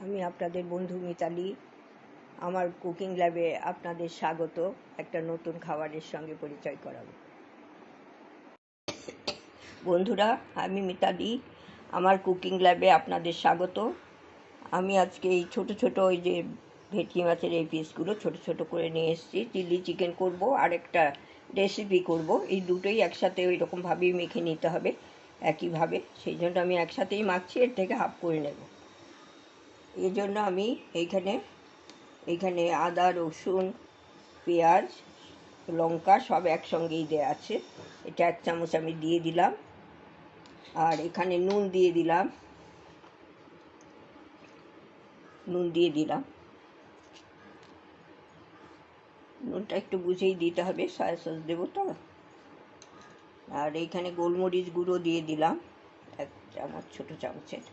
আমি আপনাদের বন্ধু মিতালি। আমার কুকিং ল্যাবে আপনাদের স্বাগত। একটা নতুন খাবারের সঙ্গে পরিচয় করাবো। বন্ধুরা, আমি মিতালি। আমার কুকিং ল্যাবে আপনাদের স্বাগত। আমি আজকে এই ছোট ছোট ওই যে ভেটকি মাছের এই পিসগুলো ছোট ছোট করে নিয়ে এসেছি। চিলি চিকেন করব আর একটা রেসিপি করব। এই দুটোই একসাথে ওই রকমভাবেই মেখে নিতে হবে, একইভাবে। সেই জন্য আমি একসাথেই মাখছি, এর থেকে হাফ করে নেব। এই জন্য আমি এইখানে এইখানে আদা, রসুন, পেঁয়াজ, লঙ্কা সব একসঙ্গেই দেওয়া আছে। এটা এক চামচ আমি দিয়ে দিলাম। আর এখানে নুন দিয়ে দিলাম। নুন দিয়ে দিলাম। নুনটা একটু বুঝেই দিতে হবে সয়া সস দেবো তো। আর এইখানে গোলমরিচ গুঁড়ো দিয়ে দিলাম, এক চামচ, ছোটো চামচের।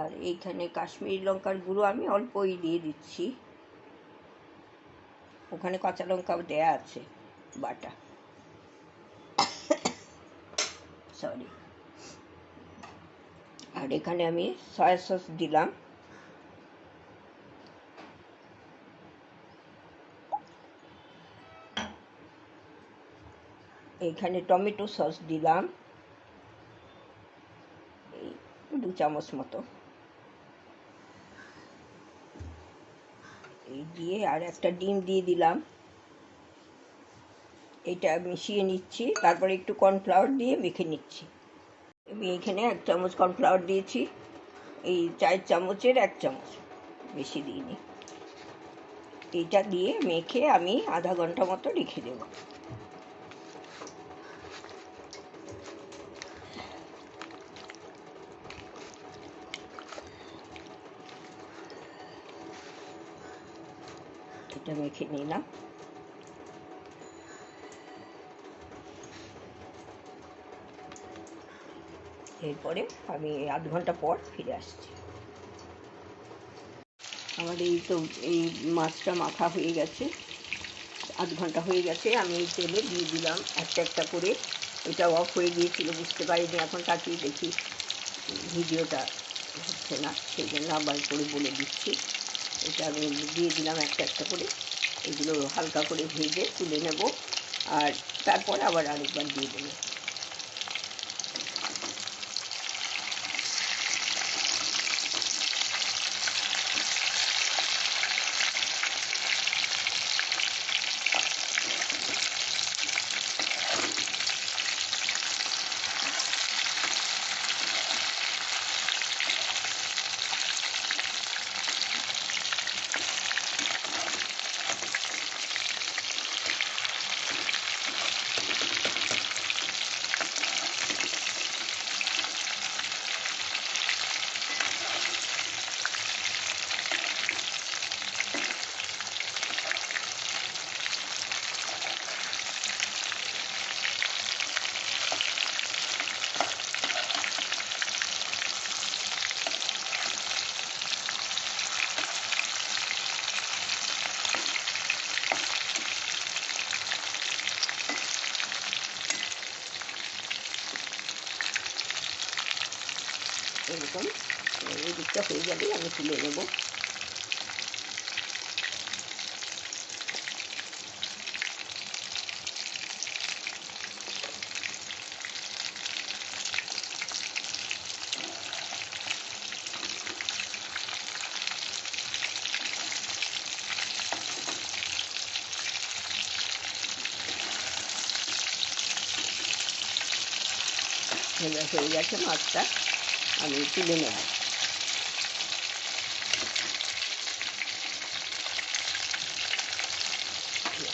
আর এইখানে কাশ্মীরি লঙ্কার গুঁড়ো আমি অল্পই দিয়ে দিচ্ছি। ওখানে কাঁচা লঙ্কাও দেয়া আছে, বাটা। সরি আর এখানে আমি সয়া সস দিলাম। এইখানে টমেটো সস দিলাম। দু চামচ মতো। দিয়ে আর একটা ডিম দিয়ে দিলাম। এটা মিশিয়ে নিচ্ছি, তারপরে একটু কর্নফ্লাওয়ার দিয়ে মেখে নিচ্ছি। আমি এখানে এক চামচ কর্নফ্লাওয়ার দিয়েছি, এই চায়ের চামচের এক চামচ, বেশি দিইনি। এটা দিয়ে মেখে আমি আধা ঘণ্টা মতো রেখে দেবো। এটা মেখে নিলাম এরপরে আমি আধ ঘণ্টা পর ফিরে আসছি। আমার এই তো এই মাছটা মাখা হয়ে গেছে। আধ ঘণ্টা হয়ে গেছে, আমি এই তেলে দিয়ে দিলাম একটা একটা করে। এটা অফ হয়ে গিয়েছিল, বুঝতে পারিনি, এখন তাকিয়ে দেখি। ভিডিওটা হচ্ছে না, সেই জন্য আবার করে বলে দিচ্ছি। এটা আমি দিয়ে দিলাম একটা একটা করে। এগুলো হালকা করে ভেজে তুলে নেব। আর তারপর আবার আরেকবার দিয়ে দেবো। এরকম এই হয়ে গেলেই আমি তুলে নেব। হয়ে গেছে মাছটা। আমি তুলে নেব।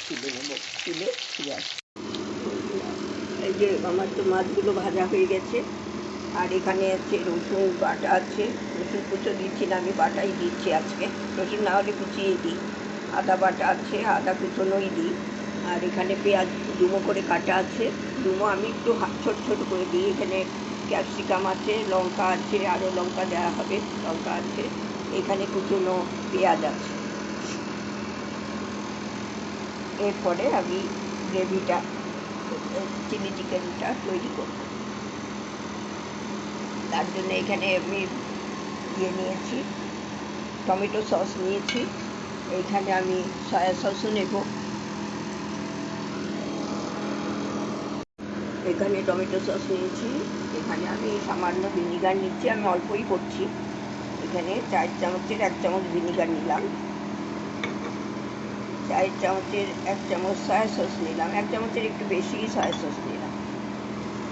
তুলে নেব, তুলে এই যে আমার তো মাছগুলো ভাজা হয়ে গেছে। আর এখানে আছে রসুন বাটা আছে। রসুন কুচো দিচ্ছি না, আমি বাটাই দিচ্ছি আজকে। রসুন না হলে কুচিয়ে দিই। আদা বাটা আছে, আদা কুচোনোই দিই। আর এখানে পেঁয়াজ ডুমো করে কাটা আছে। ডুমো আমি একটু ছোট ছোট করে দিই। এখানে ক্যাপসিকাম আছে, লঙ্কা আছে, আরও লঙ্কা দেওয়া হবে, লঙ্কা আছে। এখানে কুচুনো পেঁয়াজ আছে। এরপরে আমি গ্রেভিটা, চিলি চিকেনটা তৈরি করব। তার জন্য এখানে আমি ইয়ে নিয়েছি, টমেটো সস নিয়েছি। এইখানে আমি সয়া সসও নেব। এখানে টমেটো সস নিয়েছি। এখানে আমি সামান্য ভিনিগার নিচ্ছি, আমি অল্পই করছি। এখানে চার চামচের এক চামচ ভিনিগার নিলাম। চার চামচের এক চামচ সয়া সস নিলাম। এক চামচের একটু বেশি সয়া সস নিলাম।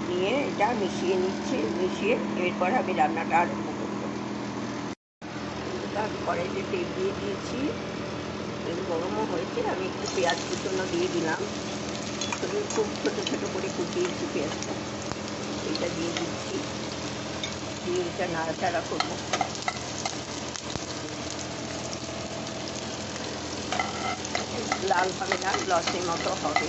নিয়ে এটা মিশিয়ে নিচ্ছি, মিশিয়ে এরপর আমি রান্নাটা আরম্ভ করব। আমি কড়াইতে তেল দিয়ে দিয়েছি। তেল গরমও হয়েছে, আমি একটু পেঁয়াজ কুচনো দিয়ে দিলাম। তবে খুব ছোটো ছোটো করে কুচিয়েছি পেঁয়াজটা এটা দিয়ে দিচ্ছি। দিয়ে এটা নাড়াচাড়া করব লাল হবে না লসের মতো হবে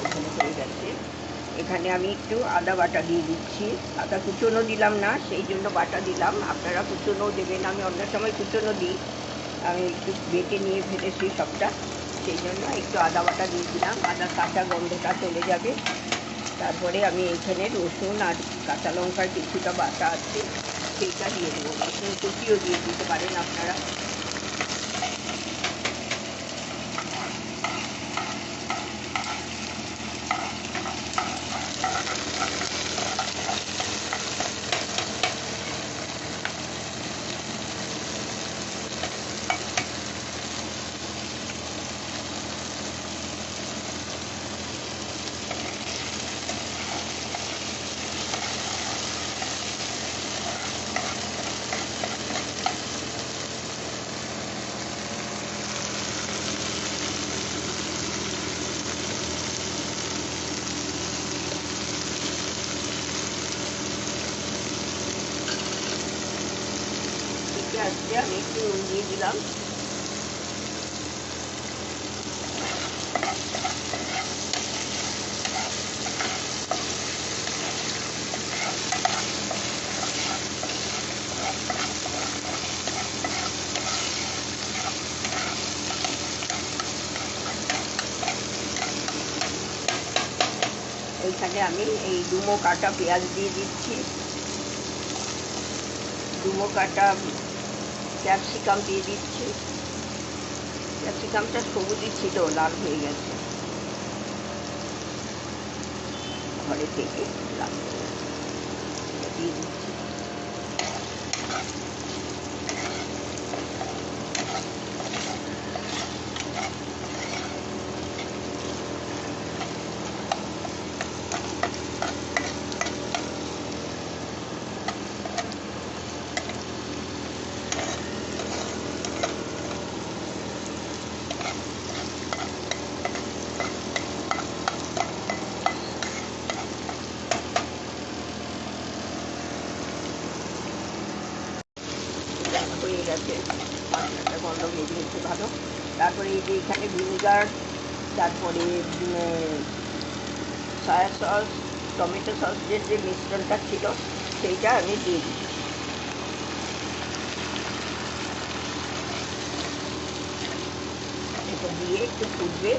এখানে হয়ে গেছে এখানে আমি একটু আদা বাটা দিয়ে দিচ্ছি। আদা কুচনো দিলাম না, সেই জন্য বাটা দিলাম। আপনারা কুচনো দেবেন, আমি অন্য সময় কুচনো দিই। আমি একটু বেটে নিয়ে ফেলেছি সবটা, সেই জন্য একটু আদা বাটা দিয়ে দিলাম। আদা কাঁচা গন্ধটা চলে যাবে। তারপরে আমি এখানে রসুন আর কাঁচা লঙ্কার কিছুটা বাটা আছে, সেইটা দিয়ে দেবো। রসুন কুচিও দিয়ে দিতে পারেন আপনারা থেকে আসতে আমি একটু নুন দিয়ে দিলাম। আমি এই ডুমো কাটা পেঁয়াজ দিয়ে দিচ্ছি। ডুমো কাটা ক্যাপসিকাম দিয়ে দিচ্ছি। ক্যাপসিকামটা সবুজই ছিল, লাল হয়ে গেছে। ঘরে থেকে লাল হয়ে গেছে। দিয়ে দিচ্ছি এটা গেছে মশলাটা গন্ধ বেরিয়েছে ভালো। তারপরে এই যে এখানে ভিনিগার, তারপরে সয়া সস টমেটো সসের যে মিশ্রণটা ছিল, সেইটা আমি দিয়ে দিচ্ছি। এটা দিয়ে একটু ফুটবে,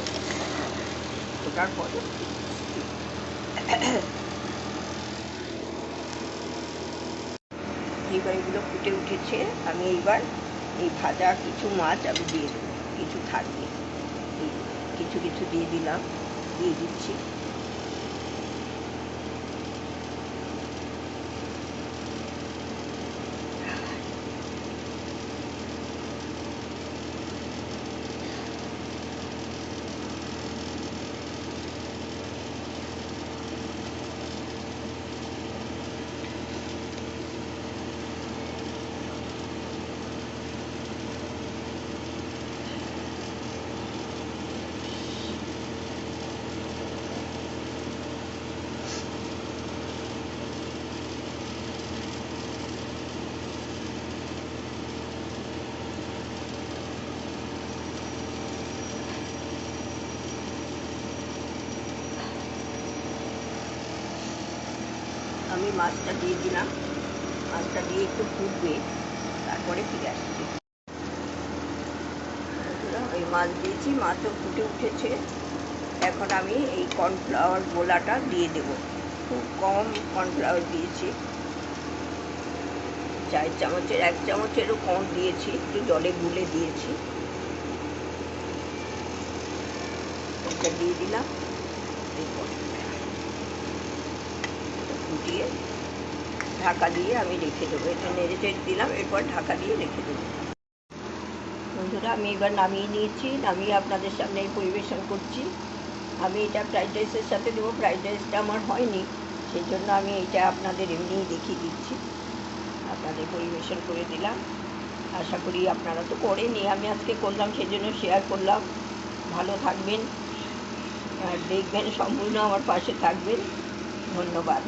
ফোটার পরে এগুলো ফুটে উঠেছে, আমি এইবার এই ভাজা কিছু মাছ আমি দিয়ে দেবো, কিছু থাকবে। কিছু কিছু দিয়ে দিলাম, দিয়ে দিচ্ছি। এই মাছটা দিয়ে দিলাম। মাছটা দিয়ে একটু ফুটবে, তারপরে ফিরে আসছি। ওই মাছ দিয়েছি মাছও ফুটে উঠেছে। এখন আমি এই কর্নফ্লাওয়ার গোলাটা দিয়ে দেব। খুব কম কর্নফ্লাওয়ার দিয়েছি। চার চামচের, এক চামচেরও কম দিয়েছি, একটু জলে গুলে দিয়েছি। এটা দিয়ে দিলাম। এরপর ফুটিয়ে ঢাকা দিয়ে আমি রেখে দেবো। এটা নেড়ে চেড়ে দিলাম, এরপর ঢাকা দিয়ে রেখে দেবো। বন্ধুরা, আমি এবার নামিয়ে নিয়েছি। নামিয়ে আপনাদের সামনে পরিবেশন করছি। আমি এটা ফ্রাইড রাইসের সাথে দেবো। ফ্রাইড রাইসটা আমার হয়নি সেই জন্য আমি এটা আপনাদের এমনিই দেখিয়ে দিচ্ছি। আপনাদের পরিবেশন করে দিলাম। আশা করি আপনারা তো করেনি আমি আজকে করলাম সেই জন্য শেয়ার করলাম। ভালো থাকবেন। আর দেখবেন সম্পূর্ণ আমার পাশে থাকবেন। ধন্যবাদ।